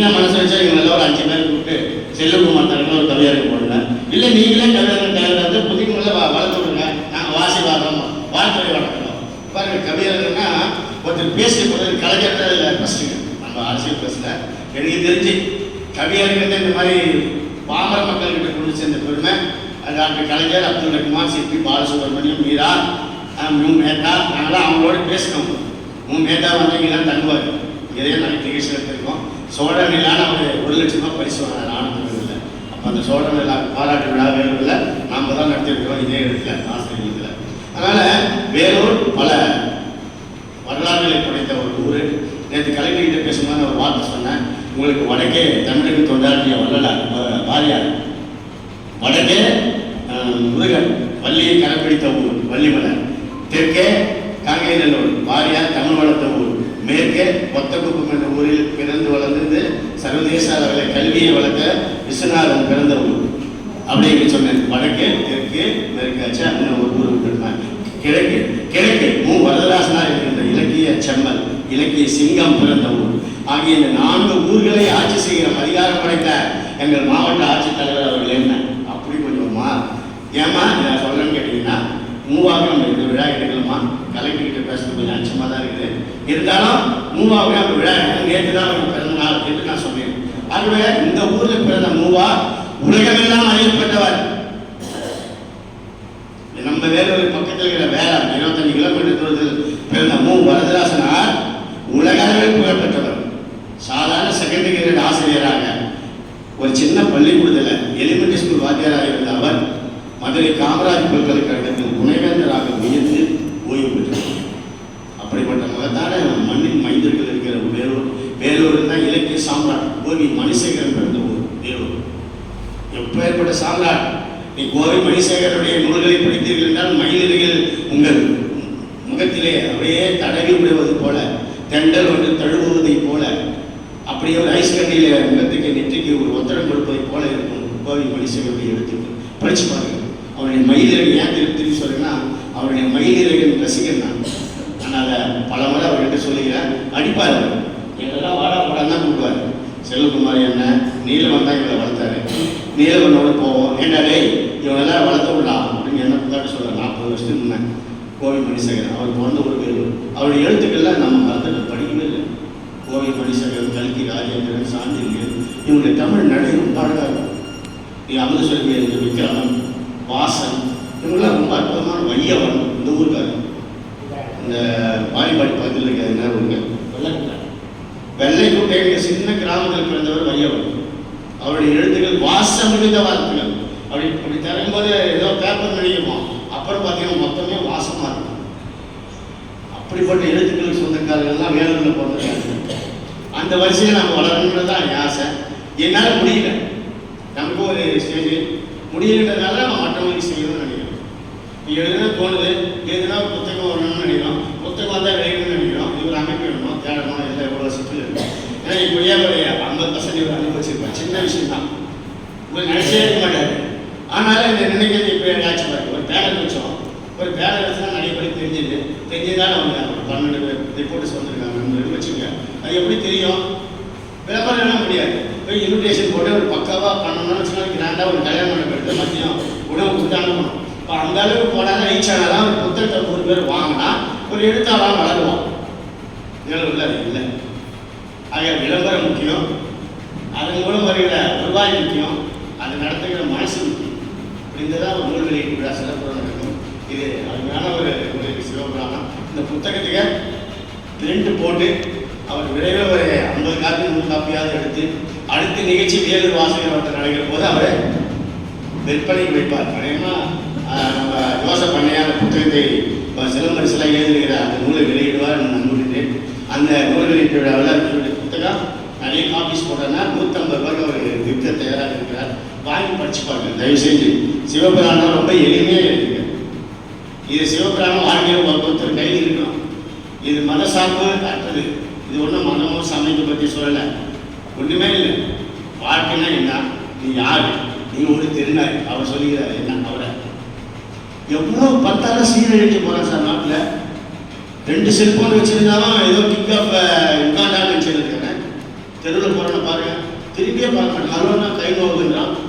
நீங்கள் மனசு வச்சா இவங்க ஒரு அஞ்சு பேர் கூப்பிட்டு செல்வகுமார் தலைவர் ஒரு கவியாருக்கு போடுங்க. இல்லை நீங்களே கவியாளர் தலைவர் வந்து புதியவங்களை வளர்த்து விடுங்க. நாங்கள் வாசி வாரம் வாழ்த்துறை வளர்க்கணும் பாருங்க கவியாளர்னா ஒருத்தர் பேசிய போது கலைஞர் தான் இல்லை ஃபஸ்ட்டுங்க நம்ம அரசியல் பேசல. எனக்கு தெரிஞ்சு கவியரங்கிறது இந்த மாதிரி பாமர மக்கள்கிட்ட கொண்டு சேர்ந்த பெருமை அது டாக்டர் கலைஞர் அப்துல் ரஹ்மான் சிபி பாலசுப்ரமணியம் மீரா அஹ், மேத்தா நாங்களாம் அவங்களோட பேசணும் உன் மேத்தா வந்தீங்கன்னா இங்கே தங்குவார்? இதே நாங்கள் நிகழ்ச்சி எடுத்திருக்கோம். சோழ நிலான ஒரு ஒரு லட்சம் ரூபாய் பரிசு வாங்கினார் ஆனந்தத்தில் அப்போ அந்த சோழ விழா பாராட்டு விழா வேலூரில் நாம் தான் நடத்திருக்கிறோம் இதே இடத்துல ஆசிரியத்தில் அதனால் வேலூர் பல வரலாறுகளை படைத்த ஒரு ஊர். நேற்று கலைஞர்கிட்ட பேசும்போது ஒரு வார்த்தை சொன்னேன். உங்களுக்கு வடக்கே தமிழக தொண்டாற்றிய வள்ளலார் பாரியார் வடக்கே முருகன் வள்ளியை கரப்பிடித்த ஊர் வள்ளிமலை. தெற்கே காங்கேயநல்லூர் பாரியார் தமிழ் வளர்த்த ஊர். மேற்கே மொத்தகுப்பம் என்ற ஊரில் பிறந்து வளர்ந்து சர்வதேச அளவில் கல்வியை வளர்த்த விஸ்வநாதன் பிறந்த ஊர். அப்படின்னு சொன்னேன். வடக்கே தெற்கு மேற்காச்சு அப்படின்னு ஒரு ஊர் கிழக்கு கிழக்கு மு. வரதராசனார் இருக்கின்ற இலக்கிய செம்மல் இலக்கிய சிங்கம் பிறந்த ஊர். ஆகிய இந்த நான்கு ஊர்களை ஆட்சி செய்கிற அதிகாரம் படைத்த எங்கள் மாவட்ட ஆட்சித்தலைவர் அவர்கள் என்ன? அப்படி கொஞ்சமா ஏமா நான் சொல்றேன்னு கேட்டீங்கன்னா மூவாக நம்ம இந்த விழா எடுக்கலாமா? கலெக்டர்கிட்ட பேசுறது கொஞ்சம் அச்சமாக தான் இருக்குது. இருந்தாலும் மூவாவே அந்த விழா நேற்று தான் அவங்க பிறந்த நாள் என்று நான் சொன்னேன். ஆகவே இந்த ஊரில் பிறந்த மூவா உலகமெல்லாம் அறியப்பட்டவர். நம்ம வேலூர் பக்கத்தில் இருக்கிற வேளாண் இருபத்தஞ்சு கிலோமீட்டர் தூரத்தில் பிறந்த மூ. வரதராசனார் உலக அளவில் புகழ்பெற்றவர் சாதாரண செகண்டரி கிரேட் ஆசிரியராக ஒரு சின்ன பள்ளிக்கூடத்தில் எலிமெண்டரி ஸ்கூல் வாத்தியாராக இருந்த அவர் மதுரை காமராஜ் பல்கலைக்கழகத்தில் துணை அப்படிப்பட்ட மண்ணின் மைந்தர்கள் இருக்கிற வேலூர் வேலூர் தான் இலக்கிய சாம்ராட் கோவி மணிசேகரன் பிறந்த ஊர் வேலூர். எப்பேற்பட்ட சாம்ராட்? நீ கோவை மணிசேகரனுடைய நூல்களை படித்தீர்கள் என்றால் மயிலிறகில் உங்கள் முகத்திலே அப்படியே தடவி விடுவது போல தெண்டல் ஒன்று தழுவுவதைப் போல அப்படியே ஒரு ஐஸ் கண்டியில முகத்துக்கு நெற்றிக்கு ஒரு ஒத்தடம் கொடுப்பதைப் போல இருக்கும் கோவை மணிசேகருடைய எழுத்துக்கள். படிச்சு பாருங்கள். அவருடைய மயிலிறகு ஏன் திருப்பி சொல்லுன்னா சொல்றேன்னா அவருடைய மயிலிறகின் ரசிகன் நான். நான் அதை பல முறை அவர்கிட்ட சொல்லிக்கிறேன் அடிப்பார். அவர். வாடா போடான்னு தான் கூப்பிடுவார். செல்வகுமார் என்ன நீலவன் தான் இவங்களை வளர்த்தாரு. நீலவனோட போவோம். ஏண்டா டேய் இவனெல்லாம் வளர்த்த விடலாம் அப்படின்னு என்ன புத்தாட்டு சொல்கிறேன் நாற்பது வருஷத்துக்கு முன்னே கோவை மணிசேகரன். அவர் பிறந்த ஒரு பேர். அவருடைய எழுத்துக்கள்லாம் நம்ம மறந்துட்டு படிக்கவே இல்லை. கோவை மணிசேகரன் கல்கி ராஜேந்திரன் சாந்திரியன் இவங்களுடைய தமிழ் நடை ரொம்ப அழகாக இருக்கும். நீ அமுத சொல்லி விக்ரமன் வாசன். இவங்களாம் ரொம்ப அற்புதமான வையவன் இந்த ஊருக்காரன் இந்த பாரிபாடி பகுதியில் இருக்கிற என்ன ஊருங்க வெள்ளை குட்டைங்கிற சின்ன கிராமத்தில் பிறந்தவர் வையவர். அவருடைய எழுத்துக்கள் வாசம் மிகுந்த வார்த்தைகள். அப்படி அப்படி தரும்போது ஏதோ பேப்பர் நினைக்குமா அப்புறம் பார்த்தீங்கன்னா மொத்தமே வாசமா இருக்கும். அப்படிப்பட்ட எழுத்துக்களுக்கு சொந்தக்காரர்கள்லாம் வேலூரில் பிறந்திருக்காங்க அந்த வரிசையில் நம்ம வளரணுன்றது தான் என் ஆசை. என்னால் முடியல. நமக்கு ஒரு ஸ்டேஜ் முடியலன்றதுனால நான் மற்றவங்களுக்கு செய்யணும்னு நினைக்கிறோம் எழுதுனா தோணுது எழுதுனா புத்தகம் வரணும்னு நினைக்கிறோம் புத்தகம் வந்தால் வெளியிடணும்னு நினைக்கிறோம் இது ஒரு அமைப்பு வேணும் தேடணும் எல்லாம் எவ்வளோ சிக்கல் இருக்கு ஏன்னா இப்படியே ஒரு ஐம்பது பர்சன்ட் அனுபவிச்சிருப்பேன் சின்ன விஷயம் தான் உங்களுக்கு நினைச்சே இருக்க மாட்டாரு ஆனாலும் இந்த நினைக்கிறது இப்போ ஆச்சு பாருங்க. ஒரு பேரல் வச்சோம். ஒரு பேரல் வச்சுனா நிறைய பேர் தெரிஞ்சது. தெரிஞ்சதால அவங்க ஒரு பன்னெண்டு ரிப்போர்ட்ஸ் வந்திருக்காங்க வச்சுங்க. அது எப்படி தெரியும்? விளம்பரம் என்ன முடியாது போய் இன்விடேஷன் போட்டு ஒரு பக்காவாக பண்ணணும்னு வச்சுக்கோங்க. கிராண்டாக ஒரு கல்யாணம் பண்ண போயிட்டு மதியம் உணவு கொடுத்து அனுப்பணும். இப்போ அந்த அளவுக்கு போனால் ரீச் ஆனால் ஒரு புத்தகத்தை நூறு பேர் வாங்கினா ஒரு எழுத்தாளராக வளருவோம். நிலவில் அது இல்லை. ஆக விளம்பரம் முக்கியம். அதன் மூலம் வருகிற வருவாய் முக்கியம். அது நடத்துகிற மனசு முக்கியம். இப்படின்றதான் ஒரு நூல் வெளியீட்டு விழா சிறப்புறம் நடக்கும் இது அருமையான ஒரு ஒரு சிவபுராணம் இந்த புத்தகத்துக்கு பிரிண்ட் போட்டு அவர் விரைவில் ஒரு ஐம்பது காப்பி நூறு காப்பியாவது எடுத்து அடுத்த நிகழ்ச்சி வேலூர் வாசகர் வட்டம் நடக்கிற போது அவர் விற்பனைக்கு வைப்பார். அநேகமாக நம்ம யோச பண்ணையான புத்தகத்தை சிலம்பரிசெல்லாம் எழுதுகிற அந்த நூலை வெளியிடுவார் நான் நம்புகிறேன் அந்த நூல் வெளியீட்டு விழாவில் புத்தகம் நிறைய காப்பீஸ் போட்டோன்னா நூற்றம்பது ரூபாய்க்கு அவர் விற்க தயாராக இருக்கிறார். வாங்கி படிச்சு பாருங்க தயவு செஞ்சு சிவபிராணம் ரொம்ப எளிமையாக எழுதுங்க. இது சிவபிராணம் வாழ்க்கையில் ஒரு ஒருத்தர் கையில் இருக்கணும். இது மதசார்பு அற்றது இது ஒன்றும் மனமோ சமயத்தை பற்றி சொல்லலை. ஒன்றுமே இல்லை. வாழ்க்கைனா என்ன? நீ யார்? நீ ஒரு திருநாய். அவர் சொல்லுகிறார் என்ன? அவரை. எவ்வளோ பத்தாலும் சீரழிஞ்சு போகிறான் சார் நாட்டில். ரெண்டு செல்போன் வச்சிருந்தாலும் ஏதோ கிக் ஆஃப் உட்காண்டான்னு வச்சுருக்கேன் தெருவில் போகிறேன்னு பாருங்க. திரும்பியே பார்க்கணும். அருவனா கை நோவுன்றான்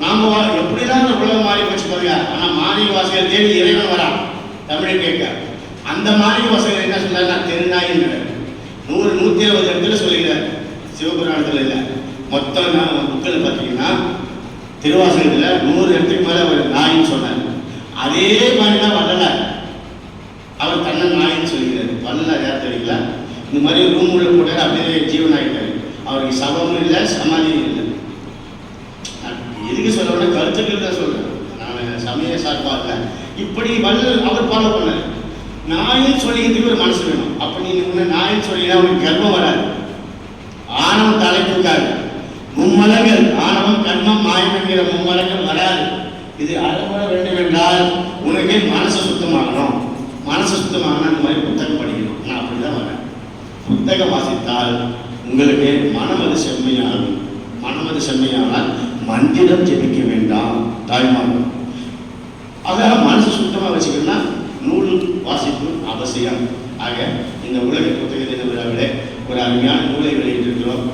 நாம வா- எப்படிதான் இந்த உலகம் மாறி போச்சு பாருங்க. ஆனா மாணிக்க வாசகர் தேடி இறைவன் வரான். தமிழை கேட்க. அந்த மாணிக்க வாசகர் என்ன சொல்றாரு நான் திருநாயின்றார் நூறு நூத்தி இருபது இடத்துல சொல்லிடுறாரு சிவபுராணத்துல இல்ல. மொத்தம் நான் புக்கில் பார்த்தீங்கன்னா திருவாசகத்துல நூறு இடத்துக்கு மேல அவர் நாயின்னு சொன்னார். அதே மாதிரி தான் வள்ளலார். அவர் தன்னை நாயின்னு சொல்லிக்கிறார். வள்ளலார் யார் தெரியுங்களா? இந்த மாதிரி ரூம் உள்ள போட்டார் அப்படியே ஜீவன் ஆகிட்டார் அவருக்கு சபமும் இல்லை சமாதியும் இல்லை. நான் எதுக்கு சொல்ல கருத்துக்கள் தான் சொல்றேன். நான் சமய சார்பாக இப்படி வல்ல அவர் ஃபாலோ பண்ணார். நாயின்னு சொல்லிக்கிறதுக்கு ஒரு மனசு வேணும். அப்ப நீ முன்ன நாயின்னு சொல்லினா அவனுக்கு கர்மம் வராது. ஆணவம் தலை மும்மலங்கள் ஆணவம் கர்மம் மாயம் என்கிற மும்மலங்கள் வராது. இது அறப்பட வேண்டும் என்றால் உனக்கு மனசு சுத்தமாகணும். மனசு சுத்தமாகணும் இந்த மாதிரி புத்தகம் படிக்கணும் நான் அப்படிதான் வரேன் புத்தகம் வாசித்தால் உங்களுக்கு மனமது செம்மையாகும். மனமது செம்மையானால் மந்திரம் ஜெபிக்க வேண்டாம் தாய்மார்கள். ஆக மனசு சுத்தமாக வச்சுக்கணும்னா நூல் வாசிப்பு அவசியம். ஆக இந்த உலக புத்தக தின விழாவிலே ஒரு அருமையான நூலை வெளியிட்டிருக்கிறோம்.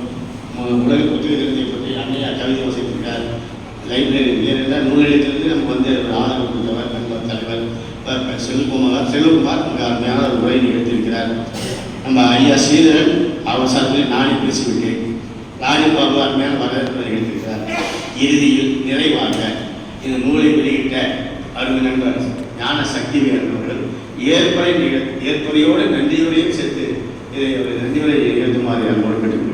உலக புத்தக தினத்தை பற்றி அன்னையா கவிதை வாசித்திருக்கார். லைப்ரரி வேறு நூலகத்திலிருந்து நமக்கு வந்து ஒரு ஆதரவு கொடுத்தவர் நண்பர் தலைவர் ப- ப- செல்வகுமார் செல்வகுமார் மிக அருமையான ஒரு உரை நிகழ்த்தியிருக்கிறார். நம்ம ஐயா சீரன் அவர் சார்பில் நானே பேசிவிட்டேன். ராஜி பாபு மேல் வரவேற்பு எடுத்திருக்கிறார். இறுதியில் நிறைவாக இந்த நூலை வெளியிட்ட அருமை நண்பர் ஞான சக்தி அவர்கள் ஏற்படை நிகழ் ஏற்படையோடு சேர்த்து இதை ஒரு நன்றியுரை எழுதுமாறு அன்போடு கேட்டுக்கொள்கிறேன்.